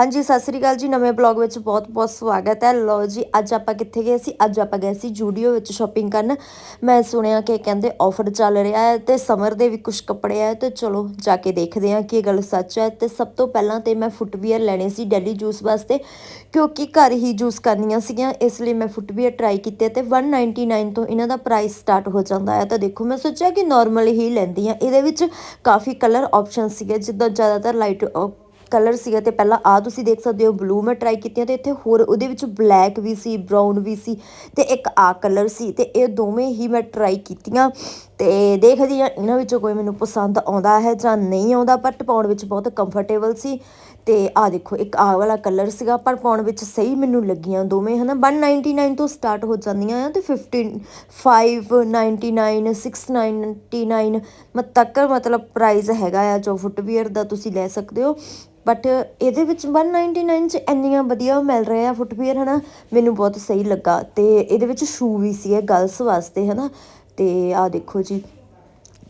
ਹਾਂਜੀ, ਸਤਿ ਸ੍ਰੀ ਅਕਾਲ ਜੀ। ਨਵੇਂ ਬਲੌਗ ਵਿੱਚ ਬਹੁਤ-ਬਹੁਤ ਸਵਾਗਤ ਹੈ। ਲੋ ਜੀ, ਅੱਜ ਆਪਾਂ ਕਿੱਥੇ ਗਏ ਸੀ? ਅੱਜ ਆਪਾਂ ਗਏ ਸੀ ਜੂਡੀਓ ਵਿੱਚ ਸ਼ਾਪਿੰਗ ਕਰਨ। ਮੈਂ ਸੁਣਿਆ ਕਿ ਕਹਿੰਦੇ ਆਫਰ ਚੱਲ ਰਿਹਾ ਹੈ ਤੇ ਸਮਰ ਦੇ ਵੀ ਕੁਝ ਕੱਪੜੇ ਆ, ਤੇ ਚਲੋ ਜਾ ਕੇ ਦੇਖਦੇ ਹਾਂ ਕਿ ਇਹ ਗੱਲ ਸੱਚ ਹੈ। ਤੇ ਸਭ ਤੋਂ ਪਹਿਲਾਂ ਤੇ ਮੈਂ ਫੁੱਟਵੀਅਰ ਲੈਣੇ ਸੀ ਡੈਲੀ ਜੂਸ ਵਾਸਤੇ, ਕਿਉਂਕਿ ਘਰ ਹੀ ਜੂਸ ਕਰਨੀਆਂ ਸੀਗੀਆਂ, ਇਸ ਲਈ ਮੈਂ ਫੁੱਟਵੀਅਰ ਟਰਾਈ ਕੀਤੇ ਤੇ 199 ਤੋਂ ਇਹਨਾਂ ਦਾ ਪ੍ਰਾਈਸ ਸਟਾਰਟ ਹੋ ਜਾਂਦਾ ਹੈ। ਤਾਂ ਦੇਖੋ, ਮੈਂ ਸੋਚਿਆ ਕਿ ਨਾਰਮਲ ਹੀ ਲੈਂਦੀ ਆ ਇਹਦੇ ਵਿੱਚ ਕਾਫੀ ਕਲਰ ਆਪਸ਼ਨ ਸੀਗੇ, ਜਿੱਦਾਂ ਜ਼ਿਆਦਾਤਰ ਲਾਈਟ ਕਲਰ ਸੀਗਾ ਤੇ ਪਹਿਲਾਂ ਆ ਤੁਸੀਂ ਦੇਖ ਸਕਦੇ ਹੋ ਬਲੂ ਮੈਂ ਟਰਾਈ ਕੀਤੀਆਂ ਤੇ ਇੱਥੇ ਹੋਰ ਉਹਦੇ ਵਿੱਚ ਬਲੈਕ ਵੀ ਸੀ ਬ੍ਰਾਊਨ ਵੀ ਸੀ ਤੇ ਇੱਕ ਆ ਕਲਰ ਸੀ ਤੇ ਇਹ ਦੋਵੇਂ ਹੀ ਮੈਂ ਟਰਾਈ ਕੀਤੀਆਂ ਤੇ ਦੇਖਦੀ ਆ ਇਹਨਾਂ ਵਿੱਚੋਂ ਕੋਈ ਮੈਨੂੰ ਪਸੰਦ ਆਉਂਦਾ ਹੈ ਜਾਂ ਨਹੀਂ ਆਉਂਦਾ ਪਰ ਪਾਉਣ ਵਿੱਚ ਬਹੁਤ ਕੰਫਰਟੇਬਲ ਸੀ ਤੇ ਆ ਦੇਖੋ, ਇੱਕ ਆ ਵਾਲਾ ਕਲਰ ਸੀਗਾ, ਪਰ ਪਾਉਣ ਵਿੱਚ ਸਹੀ ਮੈਨੂੰ ਲੱਗੀਆਂ ਦੋਵੇਂ, ਹਨਾ? 199 ਤੋਂ ਸਟਾਰਟ ਹੋ ਜਾਂਦੀਆਂ ਆ ਤੇ 15 599 699 ਮਤ ਤੱਕ ਮਤਲਬ ਪ੍ਰਾਈਸ ਹੈਗਾ ਆ, ਜੋ ਫੁੱਟਵੀਅਰ ਦਾ ਤੁਸੀਂ ਲੈ ਸਕਦੇ ਹੋ। ਬਟ ਇਹਦੇ ਵਿੱਚ 199 ਚ ਇੰਨੀਆਂ ਵਧੀਆ ਮਿਲ ਰਹੇ ਆ ਫੁੱਟਵੀਅਰ ਹਨਾ? ਮੈਨੂੰ ਬਹੁਤ ਸਹੀ ਲੱਗਾ। ਤੇ ਇਹਦੇ ਵਿੱਚ ਸ਼ੂ ਵੀ ਸੀ ਗਰਲਸ ਵਾਸਤੇ, ਹਨਾ? ਤੇ ਆ ਦੇਖੋ ਜੀ।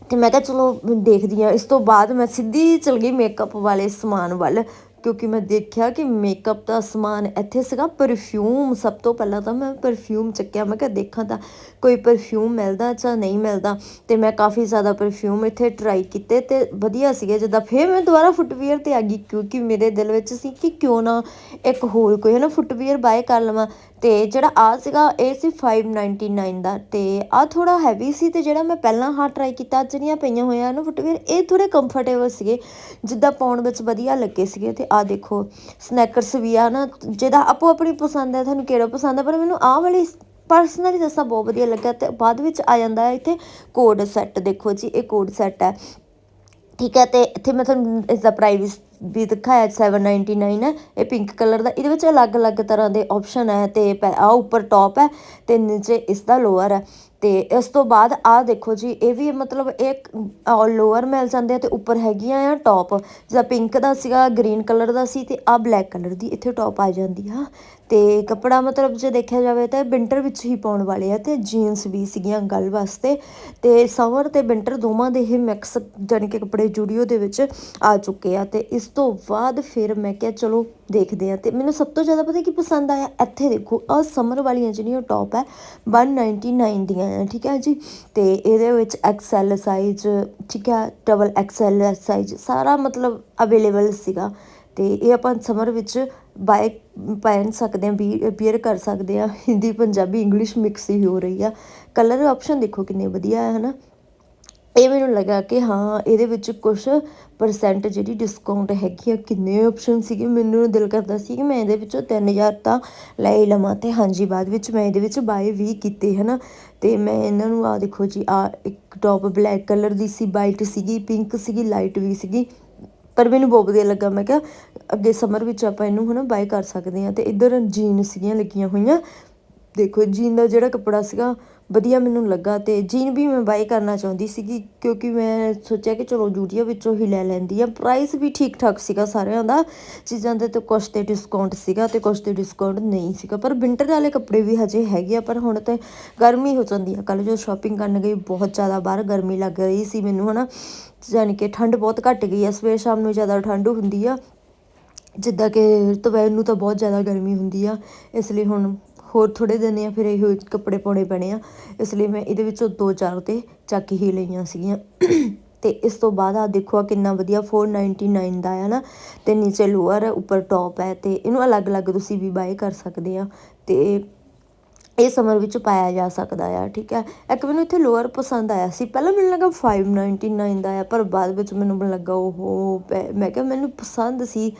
ਤੇ ਮੈਂ ਕਿਹਾ ਚਲੋ ਦੇਖਦੀ ਆ ਇਸ ਤੋਂ ਬਾਅਦ ਮੈਂ ਸਿੱਧੀ ਚਲ ਗਈ ਮੇਕਅਪ ਵਾਲੇ ਸਮਾਨ ਵੱਲ। ਕਿਉਂਕਿ ਮੈਂ ਦੇਖਿਆ ਕਿ ਮੇਕਅਪ ਦਾ ਸਮਾਨ ਇੱਥੇ ਸੀਗਾ ਪਰਫਿਊਮ ਸਭ ਤੋਂ ਪਹਿਲਾਂ ਤਾਂ ਮੈਂ ਪਰਫਿਊਮ ਚੱਕਿਆ। ਮੈਂ ਕਿਹਾ ਦੇਖਾਂ ਤਾਂ ਕੋਈ ਪਰਫਿਊਮ ਮਿਲਦਾ ਜਾਂ ਨਹੀਂ ਮਿਲਦਾ। ਤੇ ਮੈਂ ਕਾਫੀ ਜ਼ਿਆਦਾ ਪਰਫਿਊਮ ਇੱਥੇ ਟਰਾਈ ਕੀਤੇ ਤੇ ਵਧੀਆ ਸੀਗੇ। ਜਿੱਦਾਂ ਫੇਰ ਮੈਂ ਦੁਬਾਰਾ ਫੁੱਟਵੇਅਰ ਤੇ ਆ ਗਈ, ਕਿਉਂਕਿ ਮੇਰੇ ਦਿਲ ਵਿੱਚ ਸੀ ਕਿ ਕਿਉਂ ਨਾ ਇੱਕ ਹੋਰ ਕੋਈ ਹੈ ਨਾ ਫੁੱਟਵੇਅਰ ਬਾਏ ਕਰ ਲਵਾਂ। ਤੇ ਜਿਹੜਾ ਆ ਸੀਗਾ, ਇਹ ਸੀ 599 ਦਾ। ਤੇ ਆ ਥੋੜਾ ਹੈਵੀ ਸੀ ਤੇ ਜਿਹੜਾ ਮੈਂ ਪਹਿਲਾਂ ਹਾਂ ਟਰਾਈ ਕੀਤਾ ਜਿਹੜੀਆਂ ਪਈਆਂ ਹੋਈਆਂ ਨਾ ਫੁੱਟਵੇਅਰ ਇਹ ਥੋੜੇ ਕੰਫਰਟੇਬਲ ਸੀਗੇ। ਜਿੱਦਾਂ ਪਾਉਣ ਵਿੱਚ ਵਧੀਆ ਲੱਗੇ ਸੀਗੇ। ਤੇ ਆ ਦੇਖੋ, ਸਨੈਕਰਸ ਵੀ ਆ ਨਾ ਜਿਹਦਾ ਆਪੋ ਆਪਣੀ ਪਸੰਦ ਹੈ, ਤੁਹਾਨੂੰ ਕਿਹੜਾ ਪਸੰਦ ਹੈ, ਪਰ ਮੈਨੂੰ ਆਹ ਵਾਲੀ ਪਰਸਨਲੀ ਦੱਸਾਂ ਬਹੁਤ ਵਧੀਆ ਲੱਗਾ ਤੇ ਬਾਅਦ ਵਿੱਚ ਆ ਜਾਂਦਾ ਹੈ ਇੱਥੇ ਕੋਡ ਸੈੱਟ ਦੇਖੋ ਜੀ, ਇਹ ਕੋਡ ਸੈੱਟ ਹੈ। ਠੀਕ ਹੈ, ਤੇ ਇੱਥੇ ਮੈਂ ਤੁਹਾਨੂੰ ਇਸ ਦਾ ਪ੍ਰਾਈਸ ਵੀ ਦਿਖਾਇਆ 799 ਹੈ, ਇਹ ਪਿੰਕ ਕਲਰ ਦਾ। ਇਹਦੇ ਵਿੱਚ ਅਲੱਗ-ਅਲੱਗ ਤਰ੍ਹਾਂ ਦੇ ਆਪਸ਼ਨ ਹੈ, ਤੇ ਆ ਉੱਪਰ ਟੌਪ ਹੈ, ਤੇ ਨੀਚੇ ਇਸ ਦਾ ਲੋਅਰ ਹੈ। ਤੇ ਇਸ ਤੋਂ ਬਾਅਦ ਆ ਦੇਖੋ ਜੀ, ਇਹ ਵੀ ਮਤਲਬ ਇੱਕ ਲੋਅਰ ਮਿਲ ਜਾਂਦੇ ਆ, ਤੇ ਉੱਪਰ ਹੈਗੀਆਂ ਆ ਟੌਪ ਜਿਹੜਾ ਪਿੰਕ ਦਾ ਸੀਗਾ ਗ੍ਰੀਨ ਕਲਰ ਦਾ ਸੀ, ਤੇ ਆ ਬਲੈਕ ਕਲਰ ਦੀ ਇੱਥੇ ਟੌਪ ਆ ਜਾਂਦੀ ਆ। ਅਤੇ ਕੱਪੜਾ ਮਤਲਬ ਜੇ ਦੇਖਿਆ ਜਾਵੇ ਤਾਂ ਵਿੰਟਰ ਵਿੱਚ ਹੀ ਪਾਉਣ ਵਾਲੇ ਆ ਅਤੇ ਜੀਨਸ ਵੀ ਸੀਗੀਆਂ ਗੱਲ ਵਾਸਤੇ। ਅਤੇ ਸਮਰ ਅਤੇ ਵਿੰਟਰ ਦੋਵਾਂ ਦੇ ਹੀ ਮਿਕਸ ਜਾਣੀ ਕਿ ਕੱਪੜੇ ਜੂਡੀਓ ਦੇ ਵਿੱਚ ਆ ਚੁੱਕੇ ਆ ਅਤੇ ਇਸ ਤੋਂ ਬਾਅਦ ਫਿਰ ਮੈਂ ਕਿਹਾ ਚਲੋ ਦੇਖਦੇ ਆ ਅਤੇ ਮੈਨੂੰ ਸਭ ਤੋਂ ਜ਼ਿਆਦਾ ਪਤਾ ਕੀ ਪਸੰਦ ਆਇਆ? ਇੱਥੇ ਦੇਖੋ ਆ ਸਮਰ ਵਾਲੀਆਂ ਜਿਹੜੀਆਂ ਟੌਪ ਹੈ 199 ਦੀਆਂ ਆ, ਠੀਕ ਹੈ ਜੀ? ਅਤੇ ਇਹਦੇ ਵਿੱਚ ਐਕਸਐਲ ਸਾਈਜ਼ ਠੀਕ ਹੈ ਡਬਲ ਐਕਸਐਲ ਸਾਈਜ਼ ਸਾਰਾ ਮਤਲਬ ਅਵੇਲੇਬਲ ਸੀਗਾ। ਅਤੇ ਇਹ ਆਪਾਂ ਸਮਰ ਵਿੱਚ ਬਾਏ ਪਹਿਨ ਸਕਦੇ ਹਾਂ ਆ ਬੀਅਰ ਕਰ ਸਕਦੇ ਹਾਂ। ਹਿੰਦੀ, ਪੰਜਾਬੀ ਇੰਗਲਿਸ਼ ਮਿਕਸ ਹੀ ਹੋ ਰਹੀ ਆ। ਕਲਰ ਆਪਸ਼ਨ ਦੇਖੋ ਕਿੰਨੇ ਵਧੀਆ ਹੈ ਨਾ ਇਹ ਮੈਨੂੰ ਲੱਗਾ ਕਿ ਹਾਂ, ਇਹਦੇ ਵਿੱਚ ਕੁਝ ਪਰਸੈਂਟ ਜਿਹੜੀ ਡਿਸਕਾਊਂਟ ਹੈਗੀ ਆ, ਕਿੰਨੇ ਆਪਸ਼ਨ ਸੀਗੇ? ਮੈਨੂੰ ਦਿਲ ਕਰਦਾ ਸੀ ਕਿ ਮੈਂ ਇਹਦੇ ਵਿੱਚੋਂ 3000 ਤਾਂ ਲੈ ਹੀ ਲਵਾਂ ਤੇ ਹਾਂਜੀ, ਬਾਅਦ ਵਿੱਚ ਮੈਂ ਇਹਦੇ ਵਿੱਚ ਬਾਏ ਵੀ ਕੀਤੇ, ਹਨਾ? ਤੇ ਮੈਂ ਇਹਨਾਂ ਨੂੰ ਆ ਦੇਖੋ ਜੀ ਆ ਇੱਕ ਟੌਪ ਬਲੈਕ ਕਲਰ ਦੀ ਸੀ ਵਾਈਟ ਸੀਗੀ ਪਿੰਕ ਸੀਗੀ ਲਾਈਟ ਵੀ ਸੀਗੀ। ਪਰ ਮੈਨੂੰ ਬਹੁਤ ਵਧੀਆ ਲੱਗਾ। ਮੈਂ ਕਿਹਾ ਅੱਗੇ ਸਮਰ ਵਿੱਚ ਆਪਾਂ ਇਹਨੂੰ ਹਨਾ ਬਾਏ ਕਰ ਸਕਦੇ ਹਾਂ। ਤੇ ਇੱਧਰ ਜੀਨ ਸੀਗੀਆਂ ਲੱਗੀਆਂ ਹੋਈਆਂ। ਦੇਖੋ ਜੀਨ ਦਾ ਜਿਹੜਾ ਕੱਪੜਾ ਸੀਗਾ ਵਧੀਆ ਮੈਨੂੰ ਲੱਗਾ ਅਤੇ ਜੀਨ ਵੀ ਮੈਂ ਬਾਏ ਕਰਨਾ ਚਾਹੁੰਦੀ ਸੀਗੀ, ਕਿਉਂਕਿ ਮੈਂ ਸੋਚਿਆ ਕਿ ਚਲੋ ਜੂਡੀਓ ਵਿੱਚੋਂ ਹੀ ਲੈ ਲੈਂਦੀ ਆ। ਪ੍ਰਾਈਸ ਵੀ ਠੀਕ ਠਾਕ ਸੀਗਾ ਸਾਰਿਆਂ ਦਾ, ਚੀਜ਼ਾਂ ਦੇ ਤੇ ਕੁਛ ਤੇ ਡਿਸਕਾਊਂਟ ਸੀਗਾ ਤੇ ਕੁਛ ਤੇ ਡਿਸਕਾਊਂਟ ਨਹੀਂ ਸੀਗਾ, ਪਰ ਵਿੰਟਰ ਵਾਲੇ ਕੱਪੜੇ ਵੀ ਹਜੇ ਹੈਗੇ ਆ, ਪਰ ਹੁਣ ਤੇ ਗਰਮੀ ਹੋ ਜਾਂਦੀ ਆ। ਕੱਲ ਜੋ ਸ਼ਾਪਿੰਗ ਕਰਨ ਗਈ, ਬਹੁਤ ਜ਼ਿਆਦਾ ਬਾਹਰ ਗਰਮੀ ਲੱਗ ਰਹੀ ਸੀ ਮੈਨੂੰ, ਹਨਾ। ਯਾਨੀ ਕਿ ਠੰਡ ਬਹੁਤ ਘਟ ਗਈ ਆ, ਸਵੇਰ ਸ਼ਾਮ ਨੂੰ ਜ਼ਿਆਦਾ ਠੰਡ ਹੁੰਦੀ ਆ। ਜਿੱਦਾਂ ਕਿ ਤਵੇ ਨੂੰ ਤਾਂ ਬਹੁਤ ਜ਼ਿਆਦਾ ਗਰਮੀ ਹੁੰਦੀ ਆ, ਇਸ ਲਈ ਹੁਣ ਹੋਰ ਥੋੜੇ ਦਿਨ ਆ, ਫਿਰ ਇਹੋ ਕੱਪੜੇ ਪਾਉਣੇ ਪੈਣੇ ਆ। ਇਸ ਲਈ ਮੈਂ ਇਹਦੇ ਵਿੱਚੋਂ ਦੋ ਚਾਰ ਤੇ ਚੱਕ ਹੀ ਲਈਆਂ ਸੀਗੀਆਂ। ਤੇ ਇਸ ਤੋਂ ਬਾਅਦ ਆ ਦੇਖੋ ਆ ਕਿੰਨਾ ਵਧੀਆ 499 ਦਾ ਹੈ ਨਾ। ਤੇ ਨੀਚੇ ਲੋਅਰ ਹੈ ਉੱਪਰ ਟੌਪ ਹੈ ਤੇ ਇਹਨੂੰ ਅਲੱਗ-ਅਲੱਗ ਤੁਸੀਂ ਵੀ ਬਾਏ ਕਰ ਸਕਦੇ ਆ। ਤੇ ਇਹ ਸਮਰ ਵਿੱਚ ਪਾਇਆ ਜਾ ਸਕਦਾ ਆ, ਠੀਕ ਹੈ। ਇੱਕ ਮੈਨੂੰ ਇੱਥੇ ਲੋਅਰ ਪਸੰਦ ਆਇਆ ਸੀ। ਪਹਿਲਾਂ ਮੈਨੂੰ ਲੱਗਾ 599 ਦਾ ਆ, ਪਰ ਬਾਅਦ ਵਿੱਚ ਮੈਨੂੰ ਲੱਗਾ ਉਹ ਮੈਂ ਕਿਹਾ ਮੈਨੂੰ ਪਸੰਦ ਸੀ।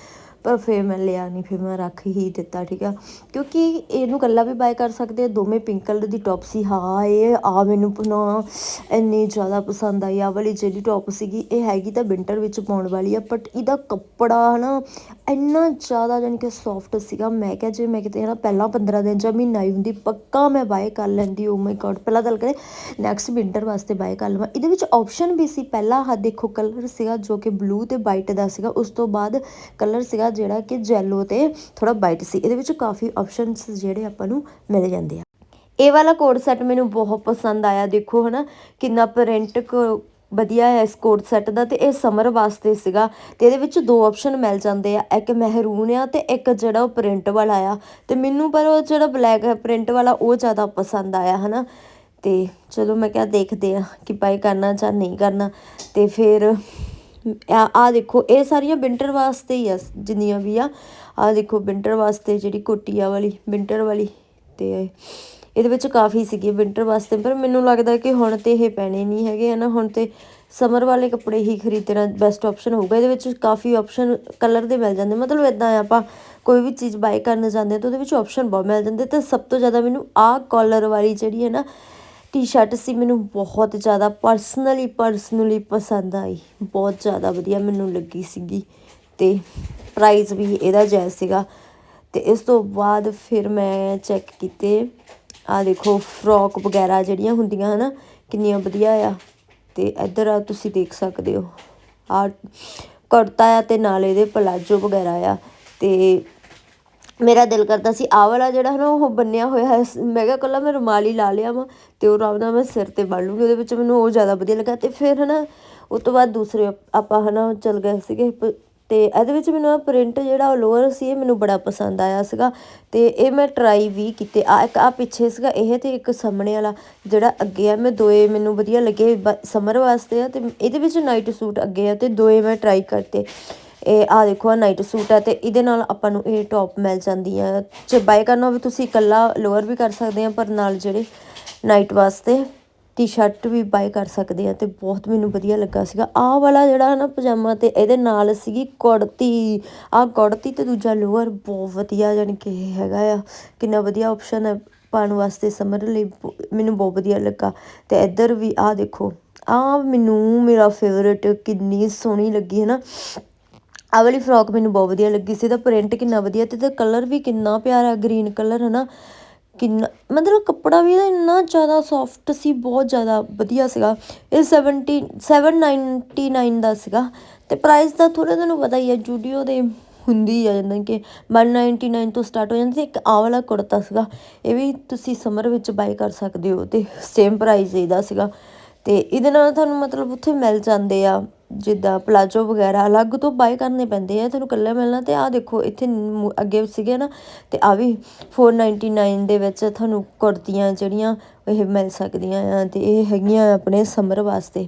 ਪਰ ਫਿਰ ਮੈਂ ਲਿਆ ਨਹੀਂ, ਫਿਰ ਮੈਂ ਰੱਖ ਹੀ ਦਿੱਤਾ, ਠੀਕ ਆ। ਕਿਉਂਕਿ ਇਹਨੂੰ ਕੱਲਾ ਵੀ ਬਾਏ ਕਰ ਸਕਦੇ ਆ, ਦੋਵੇਂ ਪਿੰਕ ਕਲਰ ਦੀ ਟੌਪ ਸੀ। ਹਾਂ ਇਹ ਆ ਮੈਨੂੰ ਨਾ ਇੰਨੀ ਜ਼ਿਆਦਾ ਪਸੰਦ ਆਈ। ਆ ਵਾਲੀ ਜਿਹੜੀ ਟੌਪ ਸੀਗੀ, ਇਹ ਹੈਗੀ ਤਾਂ ਵਿੰਟਰ ਵਿੱਚ ਪਾਉਣ ਵਾਲੀ ਆ ਬਟ ਇਹਦਾ ਕੱਪੜਾ ਹਨਾ ਇੰਨਾ ਜ਼ਿਆਦਾ ਜਾਨੀ ਕਿ ਸੌਫਟ ਸੀਗਾ। ਮੈਂ ਕਿਹਾ ਜੇ ਮੈਂ ਕਿਤੇ ਨਾ ਪਹਿਲਾਂ 15 ਦਿਨ ਜਾਂ ਮਹੀਨਾ ਹੀ ਹੁੰਦੀ, ਪੱਕਾ ਮੈਂ ਬਾਏ ਕਰ ਲੈਂਦੀ। ਓ ਮਾਈ ਗॉड ਪਹਿਲਾਂ ਤਾਂ ਕਰੇ ਨੈਕਸਟ ਵਿੰਟਰ ਵਾਸਤੇ ਬਾਏ ਕਰ ਲਵਾਂ। ਇਹਦੇ ਵਿੱਚ ਆਪਸ਼ਨ ਵੀ ਸੀ। ਪਹਿਲਾਂ ਹਾ ਦੇਖੋ ਕਲਰ ਸੀਗਾ ਜੋ ਕਿ ਬਲੂ ਤੇ ਵਾਈਟ ਦਾ ਸੀਗਾ। ਉਸ ਤੋਂ ਬਾਅਦ ਕਲਰ ਸੀਗਾ ਜਿਹੜਾ ਕਿ ਜੈਲੋ ਤੇ ਥੋੜਾ ਵਾਈਟ ਸੀ। ਇਹਦੇ ਵਿੱਚ ਕਾਫੀ ਆਪਸ਼ਨਸ ਜਿਹੜੇ ਆਪਾਂ ਨੂੰ ਮਿਲ ਜਾਂਦੇ ਆ। ਇਹ ਵਾਲਾ ਕੋਡ ਸੈੱਟ ਮੈਨੂੰ ਬਹੁਤ ਪਸੰਦ ਆਇਆ। ਦੇਖੋ ਹਨਾ, ਕਿੰਨਾ ਪ੍ਰਿੰਟ ਵਧੀਆ ਹੈ ਇਸ ਕੋਟ ਸੈੱਟ ਦਾ ਤੇ ਇਹ ਸਮਰ ਵਾਸਤੇ ਸੀਗਾ। ਤੇ ਇਹਦੇ ਵਿੱਚ ਦੋ ਆਪਸ਼ਨ ਮਿਲ ਜਾਂਦੇ ਆ। ਇੱਕ ਮਹਿਰੂਨ ਆ ਤੇ ਇੱਕ ਜਿਹੜਾ ਉਹ ਪ੍ਰਿੰਟ ਵਾਲਾ ਆ। ਤੇ ਮੈਨੂੰ ਪਰ ਉਹ ਜਿਹੜਾ ਬਲੈਕ ਪ੍ਰਿੰਟ ਵਾਲਾ ਉਹ ਜ਼ਿਆਦਾ ਪਸੰਦ ਆਇਆ ਹਨਾ। ਤੇ ਚਲੋ ਮੈਂ ਕਿਹਾ ਦੇਖਦੇ ਆ ਕਿ ਬਾਈ ਕਰਨਾ ਜਾਂ ਨਹੀਂ ਕਰਨਾ। ਤੇ ਫਿਰ ਆ ਆ ਦੇਖੋ, ਇਹ ਸਾਰੀਆਂ ਵਿੰਟਰ ਵਾਸਤੇ ਹੀ ਆ, ਜਿੰਨੀਆਂ ਵੀ ਆ। ਆ ਦੇਖੋ, ਵਿੰਟਰ ਵਾਸਤੇ ਜਿਹੜੀ ਕੋਟੀ ਵਾਲੀ, ਵਿੰਟਰ ਵਾਲੀ ਤੇ ਇਹਦੇ ਵਿੱਚ ਕਾਫੀ ਸੀਗੀ ਵਿੰਟਰ ਵਾਸਤੇ, ਪਰ ਮੈਨੂੰ ਲੱਗਦਾ ਕਿ ਹੁਣ ਤੇ ਇਹ ਪੈਣੇ ਨਹੀਂ ਹੈਗੇ, ਹਨਾ। ਹੁਣ ਤੇ ਸਮਰ ਵਾਲੇ ਕੱਪੜੇ ਹੀ ਖਰੀਦਣਾ ਬੈਸਟ ਆਪਸ਼ਨ ਹੋਊਗਾ। ਇਹਦੇ ਵਿੱਚ ਕਾਫੀ ਆਪਸ਼ਨ ਕਲਰ ਦੇ ਮਿਲ ਜਾਂਦੇ। ਮਤਲਬ ਇਦਾਂ ਆਪਾਂ ਕੋਈ ਵੀ ਚੀਜ਼ ਬਾਈ ਕਰਨ ਜਾਂਦੇ ਹਾਂ ਤਾਂ ਉਹਦੇ ਵਿੱਚ ਆਪਸ਼ਨ ਬਹੁਤ ਮਿਲ ਜਾਂਦੇ। ਤੇ ਸਭ ਤੋਂ ਜ਼ਿਆਦਾ ਮੈਨੂੰ ਆਹ ਕਾਲਰ ਵਾਲੀ ਜਿਹੜੀ ਹੈ ਨਾ ਟੀ-ਸ਼ਰਟ ਸੀ, ਮੈਨੂੰ ਬਹੁਤ ਜ਼ਿਆਦਾ ਪਰਸਨਲੀ ਪਰਸਨਲੀ ਪਸੰਦ ਆਈ। ਬਹੁਤ ਜ਼ਿਆਦਾ ਵਧੀਆ ਮੈਨੂੰ ਲੱਗੀ ਸੀਗੀ ਤੇ ਪ੍ਰਾਈਸ ਵੀ ਇਹਦਾ ਜਾਇਜ਼ ਸੀਗਾ। ਤੇ ਇਸ ਤੋਂ ਬਾਅਦ ਫਿਰ ਮੈਂ ਚੈੱਕ ਕੀਤੇ। ਆ ਦੇਖੋ ਫਰੋਕ ਵਗੈਰਾ ਜਿਹੜੀਆਂ ਹੁੰਦੀਆਂ ਹਨਾ, ਕਿੰਨੀਆਂ ਵਧੀਆ ਆ। ਤੇ ਇੱਧਰ ਆ, ਤੁਸੀਂ ਦੇਖ ਸਕਦੇ ਹੋ। ਆ ਕੁੜਤਾ ਆ ਤੇ ਨਾਲ ਇਹਦੇ ਪਲਾਜੋ ਵਗੈਰਾ ਆ। ਤੇ ਮੇਰਾ ਦਿਲ ਕਰਦਾ ਸੀ, ਆਹ ਵਾਲਾ ਜਿਹੜਾ ਹੈ ਨਾ ਉਹ ਬੰਨਿਆ ਹੋਇਆ ਹੈ। ਮੈਂ ਕਿਹਾ ਕੱਲਾ ਮੈਂ ਰੁਮਾਲ ਹੀ ਲਾ ਲਿਆ ਵਾ ਅਤੇ ਉਹ ਆਰਾਮ ਨਾਲ ਮੈਂ ਸਿਰ ਤੇ ਬੰਨ ਲੂੰਗੀ, ਉਹਦੇ ਵਿੱਚ ਮੈਨੂੰ ਉਹ ਜ਼ਿਆਦਾ ਵਧੀਆ ਲੱਗਾ ਅਤੇ ਫਿਰ ਹੈ ਨਾ ਉਹ ਤੋਂ ਬਾਅਦ ਦੂਸਰੇ ਆਪਾਂ ਹੈ ਨਾ ਚੱਲ ਗਏ ਸੀਗੇ ਪ- ਤੇ ਇਹਦੇ ਵਿੱਚ ਮੈਨੂੰ ਆ ਪ੍ਰਿੰਟ ਜਿਹੜਾ ਉਹ ਲੋਅਰ ਸੀ ਇਹ ਮੈਨੂੰ ਬੜਾ ਪਸੰਦ ਆਇਆ ਸੀਗਾ ਅਤੇ ਇਹ ਮੈਂ ਟਰਾਈ ਵੀ ਕੀਤੇ। ਆ ਇੱਕ ਆ ਪਿੱਛੇ ਸੀਗਾ ਇਹ ਅਤੇ ਇੱਕ ਸਾਹਮਣੇ ਵਾਲਾ ਜਿਹੜਾ ਅੱਗੇ ਆ, ਮੈਂ ਦੋਏ ਮੈਨੂੰ ਵਧੀਆ ਲੱਗੇ ਸਮਰ ਵਾਸਤੇ ਆ ਅਤੇ ਇਹਦੇ ਵਿੱਚ ਨਾਈਟ ਸੂਟ ਅੱਗੇ ਆ ਅਤੇ ਦੋਏ ਮੈਂ ਟਰਾਈ ਕਰਤੇ। ਇਹ ਆ ਦੇਖੋ ਆ ਨਾਈਟ ਸੂਟ ਹੈ ਤੇ ਇਹਦੇ ਨਾਲ ਆਪਾਂ ਨੂੰ ਇਹ ਟੌਪ ਮਿਲ ਜਾਂਦੀ ਹੈ ਜੇ ਬਾਏ ਕਰਨਾ ਹੋਵੇ, ਤੁਸੀਂ ਇਕੱਲਾ ਲੋਅਰ ਵੀ ਕਰ ਸਕਦੇ ਆ, ਪਰ ਨਾਲ ਜਿਹੜੇ ਨਾਈਟ ਵਾਸਤੇ ਟੀ-ਸ਼ਰਟ ਵੀ ਬਾਏ ਕਰ ਸਕਦੇ ਆ ਤੇ ਬਹੁਤ ਮੈਨੂੰ ਵਧੀਆ ਲੱਗਾ ਸੀਗਾ। ਆਹ ਵਾਲਾ ਜਿਹੜਾ ਨਾ ਪਜਾਮਾ ਤੇ ਇਹਦੇ ਨਾਲ ਸੀਗੀ ਕੁੜਤੀ। ਆਹ ਕੁੜਤੀ ਤੇ ਦੂਜਾ ਲੋਅਰ ਬਹੁਤ ਵਧੀਆ ਜਾਣੀ ਕਿ ਹੈਗਾ ਆ। ਕਿੰਨਾ ਵਧੀਆ ਆਪਸ਼ਨ ਹੈ ਪਾਉਣ ਵਾਸਤੇ, ਸਮਰ ਲਈ ਬ- ਮੈਨੂੰ ਬਹੁਤ ਵਧੀਆ ਲੱਗਾ। ਤੇ ਇੱਧਰ ਵੀ ਆਹ ਦੇਖੋ, ਆਹ ਮੈਨੂੰ ਮੇਰਾ ਫੇਵਰੇਟ ਕਿੰਨੀ ਸੋਹਣੀ ਲੱਗੀ ਹੈ ਨਾ। ਆਹ ਵਾਲੀ ਫਰੋਕ ਮੈਨੂੰ ਬਹੁਤ ਵਧੀਆ ਲੱਗੀ ਸੀ, ਇਹਦਾ ਪ੍ਰਿੰਟ ਕਿੰਨਾ ਵਧੀਆ ਤੇ ਇਹਦਾ ਕਲਰ ਵੀ ਕਿੰਨਾ ਪਿਆਰਾ ਗ੍ਰੀਨ ਕਲਰ ਹੈ ਨਾ ਕਿੰਨਾ, ਮਤਲਬ ਕੱਪੜਾ ਵੀ ਇਹਦਾ ਇੰਨਾ ਜ਼ਿਆਦਾ ਸੌਫਟ ਸੀ, ਬਹੁਤ ਜ਼ਿਆਦਾ ਵਧੀਆ ਸੀਗਾ। ਇਹ 70 799 ਦਾ ਸੀਗਾ। ਤੇ ਪ੍ਰਾਈਸ ਦਾ ਥੋੜਾ ਤੁਹਾਨੂੰ ਪਤਾ ਹੀ ਹੈ, ਜੂਡੀਓ ਦੇ ਹੁੰਦੀ ਆ ਜਾਂਦਾ ਕਿ 199 ਤੋਂ ਸਟਾਰਟ ਹੋ ਜਾਂਦੀ ਸੀ, ਇੱਕ ਆਹ ਵਾਲਾ ਕੁੜਤਾ ਸੀਗਾ। ਇਹ ਵੀ ਤੁਸੀਂ ਸਮਰ ਵਿੱਚ ਬਾਈ ਕਰ ਸਕਦੇ ਹੋ ਤੇ ਸੇਮ ਪ੍ਰਾਈਸ ਇਹਦਾ ਸੀਗਾ। ਤੇ ਇਹਦੇ ਨਾਲ ਤੁਹਾਨੂੰ ਮਤਲਬ ਉੱਥੇ ਮਿਲ ਜਾਂਦੇ ਆ। ਜਿੱਦਾਂ ਪਲਾਜੋ ਵਗੈਰਾ ਅਲੱਗ ਤੋਂ ਬਾਏ ਕਰਨੇ ਪੈਂਦੇ ਆ, ਤੁਹਾਨੂੰ ਇਕੱਲਾ ਮਿਲਣਾ ਤੇ ਆਹ ਦੇਖੋ ਇੱਥੇ ਅੱਗੇ ਸੀਗੇ ਨਾ, ਤੇ ਆ ਵੀ 499 ਦੇ ਵਿੱਚ ਤੁਹਾਨੂੰ ਕੁੜਤੀਆਂ ਜਿਹੜੀਆਂ ਇਹ ਮਿਲ ਸਕਦੀਆਂ ਆ ਤੇ ਇਹ ਹੈਗੀਆਂ ਆਪਣੇ ਸਮਰ ਵਾਸਤੇ।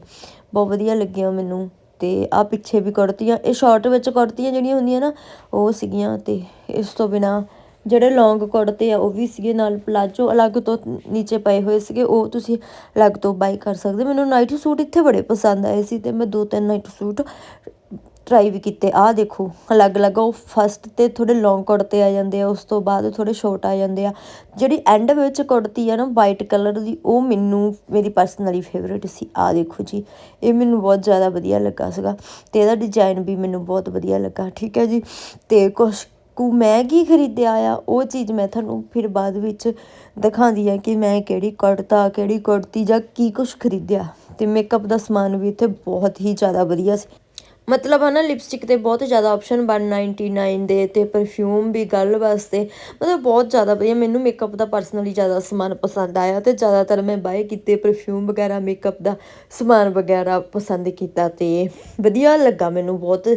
ਬਹੁਤ ਵਧੀਆ ਲੱਗੀਆਂ ਮੈਨੂੰ ਤੇ ਆ ਪਿੱਛੇ ਵੀ ਕੁੜਤੀਆਂ, ਇਹ ਸ਼ਾਰਟ ਵਿੱਚ ਕੁੜਤੀਆਂ ਜਿਹੜੀਆਂ ਹੁੰਦੀਆਂ ਨਾ, ਉਹ ਸੀਗੀਆਂ ਤੇ ਇਸ ਤੋਂ ਬਿਨਾ ਜਿਹੜੇ ਲੌਂਗ ਕੁੜਤੇ ਆ, ਉਹ ਵੀ ਸੀਗੇ ਨਾਲ ਪਲਾਜੋ, ਅਲੱਗ ਤੋਂ ਨੀਚੇ ਪਏ ਹੋਏ ਸੀਗੇ, ਉਹ ਤੁਸੀਂ ਅਲੱਗ ਤੋਂ ਬਾਈ ਕਰ ਸਕਦੇ ਮੈਨੂੰ ਨਾਈਟ ਸੂਟ ਇੱਥੇ ਬੜੇ ਪਸੰਦ ਆਏ ਸੀ ਤੇ ਮੈਂ ਦੋ ਤਿੰਨ ਨਾਈਟ ਸੂਟ ਟਰਾਈ ਵੀ ਕੀਤੇ। ਆਹ ਦੇਖੋ, ਅਲੱਗ-ਅਲੱਗ ਉਹ ਫਸਟ ਤੇ ਥੋੜੇ ਲੌਂਗ ਕੁੜਤੇ ਆ ਜਾਂਦੇ ਆ, ਉਸ ਤੋਂ ਬਾਅਦ ਥੋੜੇ ਸ਼ਾਰਟ ਆ ਜਾਂਦੇ ਆ। ਜਿਹੜੀ ਐਂਡ ਵਿੱਚ ਕੁੜਤੀ ਆ ਨਾ ਵਾਈਟ ਕਲਰ ਦੀ, ਉਹ ਮੈਨੂੰ, ਮੇਰੀ ਪਰਸਨਲੀ ਫੇਵਰੇਟ ਸੀ। ਆਹ ਦੇਖੋ ਜੀ, ਇਹ ਮੈਨੂੰ ਬਹੁਤ ਜ਼ਿਆਦਾ ਵਧੀਆ ਲੱਗਾ ਸੀਗਾ ਤੇ ਇਹਦਾ ਡਿਜ਼ਾਈਨ ਵੀ ਮੈਨੂੰ ਬਹੁਤ ਵਧੀਆ ਲੱਗਾ, ਠੀਕ ਹੈ ਜੀ? ਤੇ ਕੁਛ ਕੁ ਮੈਂ ਕੀ ਖਰੀਦਿਆ ਆ? ਉਹ ਚੀਜ਼ ਮੈਂ ਤੁਹਾਨੂੰ ਫਿਰ ਬਾਅਦ ਵਿੱਚ ਦਿਖਾਉਂਦੀ ਹਾਂ ਕਿ ਮੈਂ ਕਿਹੜੀ ਕੁੜਤਾ, ਕਿਹੜੀ ਕੁੜਤੀ ਜਾਂ ਕੀ ਕੁਛ ਖਰੀਦਿਆ। ਅਤੇ ਮੇਕਅਪ ਦਾ ਸਮਾਨ ਵੀ ਇੱਥੇ ਬਹੁਤ ਹੀ ਜ਼ਿਆਦਾ ਵਧੀਆ ਸੀ। ਮਤਲਬ ਹੈ ਨਾ ਲਿਪਸਟਿਕ ਤੇ ਬਹੁਤ ਜ਼ਿਆਦਾ ਆਪਸ਼ਨ 199 ਦੇ ਤੇ ਪਰਫਿਊਮ ਵੀ ਗੱਲ ਵਾਸਤੇ। ਮਤਲਬ ਬਹੁਤ ਜ਼ਿਆਦਾ ਵਧੀਆ, ਮੈਨੂੰ ਮੇਕਅਪ ਦਾ ਪਰਸਨਲੀ ਜ਼ਿਆਦਾ ਸਮਾਨ ਪਸੰਦ ਆਇਆ ਤੇ ਜ਼ਿਆਦਾਤਰ ਮੈਂ ਬਾਏ ਕੀਤੇ ਪਰਫਿਊਮ ਵਗੈਰਾ ਮੇਕਅਪ ਦਾ ਸਮਾਨ ਵਗੈਰਾ ਪਸੰਦ ਕੀਤਾ ਤੇ ਵਧੀਆ ਲੱਗਾ ਮੈਨੂੰ ਬਹੁਤ।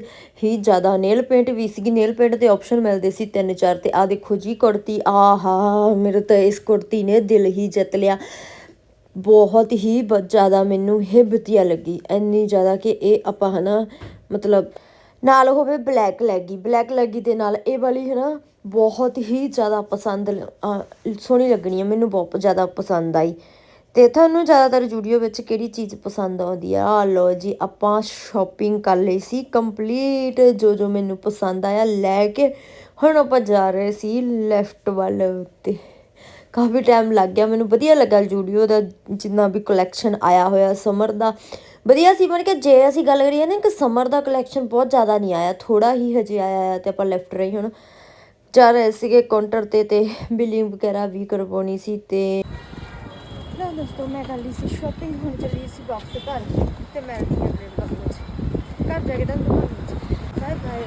ਹੀ ਜ਼ਿਆਦਾ ਨੇਲ ਪੇਂਟ ਵੀ ਸੀਗੀ ਨੇਲ ਪੇਂਟ ਦੇ ਆਪਸ਼ਨ ਮਿਲਦੇ ਸੀ ਤਿੰਨ ਚਾਰ ਤੇ ਆ ਦੇਖੋ ਜੀ ਕੁੜਤੀ, ਆਹਾ, ਮੇਰੇ ਤਾਂ ਇਸ ਕੁੜਤੀ ਨੇ ਦਿਲ ਹੀ ਜਿੱਤ ਲਿਆ। ਬਹੁਤ ਹੀ ਬ- ਜ਼ਿਆਦਾ ਮੈਨੂੰ ਇਹ ਵਧੀਆ ਲੱਗੀ, ਇੰਨੀ ਜ਼ਿਆਦਾ ਕਿ ਇਹ ਆਪਾਂ ਹਨਾ ਮਤਲਬ ਨਾਲ ਹੋਵੇ ਬਲੈਕ ਲੈਗੀ ਬਲੈਕ ਲੈਗੀ ਦੇ ਨਾਲ ਇਹ ਵਾਲੀ ਹੈ ਨਾ ਬਹੁਤ ਹੀ ਜ਼ਿਆਦਾ ਪਸੰਦ ਸੋਹਣੀ ਲੱਗਣੀ ਹੈ ਮੈਨੂੰ ਬਹੁਤ ਜ਼ਿਆਦਾ ਪਸੰਦ ਆਈ। ਤੇ ਤੁਹਾਨੂੰ ਜ਼ਿਆਦਾਤਰ ਜੂਡੀਓ ਵਿੱਚ ਕਿਹੜੀ ਚੀਜ਼ ਪਸੰਦ ਆਉਂਦੀ ਆ? ਆ ਲੋ ਜੀ, ਆਪਾਂ ਸ਼ਾਪਿੰਗ ਕਰ ਲਈ ਸੀ ਕੰਪਲੀਟ ਜੋ ਜੋ ਮੈਨੂੰ ਪਸੰਦ ਆਇਆ ਲੈ ਕੇ ਹੁਣ ਆਪਾਂ ਜਾ ਰਹੇ ਸੀ ਲੈਫਟ ਵੱਲ ਤੇ ਕਾਫੀ ਟਾਈਮ ਲੱਗ ਗਿਆ, ਮੈਨੂੰ ਵਧੀਆ ਲੱਗਾ ਜੂਡੀਓ ਦਾ ਜਿੰਨਾ ਵੀ ਕਲੈਕਸ਼ਨ ਆਇਆ ਹੋਇਆ ਸਮਰ ਦਾ। ਵਧੀਆ ਸੀ ਮਨ ਕਿ ਜੇ ਅਸੀਂ ਗੱਲ ਕਰੀਏ ਨਾ ਕਿ ਸਮਰ ਦਾ ਕਲੈਕਸ਼ਨ ਬਹੁਤ ਜ਼ਿਆਦਾ ਨਹੀਂ ਆਇਆ ਥੋੜਾ ਹੀ ਹਜੇ ਆਇਆ ਹੈ ਤੇ ਆਪਾਂ ਲੈਫਟ ਰਹੇ ਹੁਣ। ਜਾ ਰਹੇ ਸੀਗੇ ਕਾਊਂਟਰ ਤੇ ਤੇ ਬਿਲਿੰਗ ਵਗੈਰਾ ਵੀ ਕਰਵਾਉਣੀ ਸੀ ਤੇ ਨਾ ਦੋਸਤੋ, ਮੈਂ ਕਰ ਲਈ ਸੀ ਸ਼ਾਪਿੰਗ ਹੁਣ ਚੱਲੀ ਸੀ ਵਾਪਸ ਘਰ ਤੇ ਮੈਂ ਅਗਲੇ ਵਲੌਗ ਵਿੱਚ ਘਰ ਜਾ ਕੇ ਤੁਹਾਨੂੰ ਬਾਏ ਬਾਏ